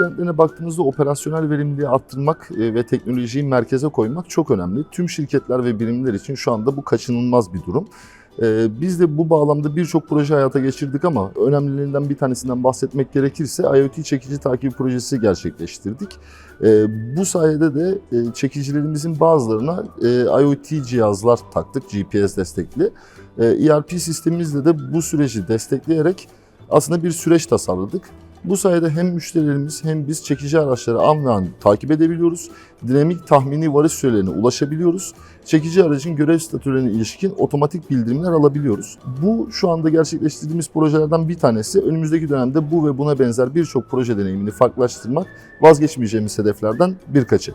özelliklerine baktığımızda operasyonel verimliliği arttırmak e, ve teknolojiyi merkeze koymak çok önemli. Tüm şirketler ve birimler için şu anda bu kaçınılmaz bir durum. Ee, Biz de bu bağlamda birçok proje hayata geçirdik ama önemlilerinden bir tanesinden bahsetmek gerekirse IoT çekici takibi projesi gerçekleştirdik. Ee, Bu sayede de e, çekicilerimizin bazılarına e, IoT cihazlar taktık GPS destekli. E, ERP sistemimizle de bu süreci destekleyerek aslında bir süreç tasarladık. Bu sayede hem müşterilerimiz hem biz çekici araçları an ve an takip edebiliyoruz. Dinamik tahmini varış sürelerine ulaşabiliyoruz. Çekici aracın görev statülerine ilişkin otomatik bildirimler alabiliyoruz. Bu şu anda gerçekleştirdiğimiz projelerden bir tanesi. Önümüzdeki dönemde bu ve buna benzer birçok proje deneyimini farklılaştırmak vazgeçmeyeceğimiz hedeflerden birkaçı.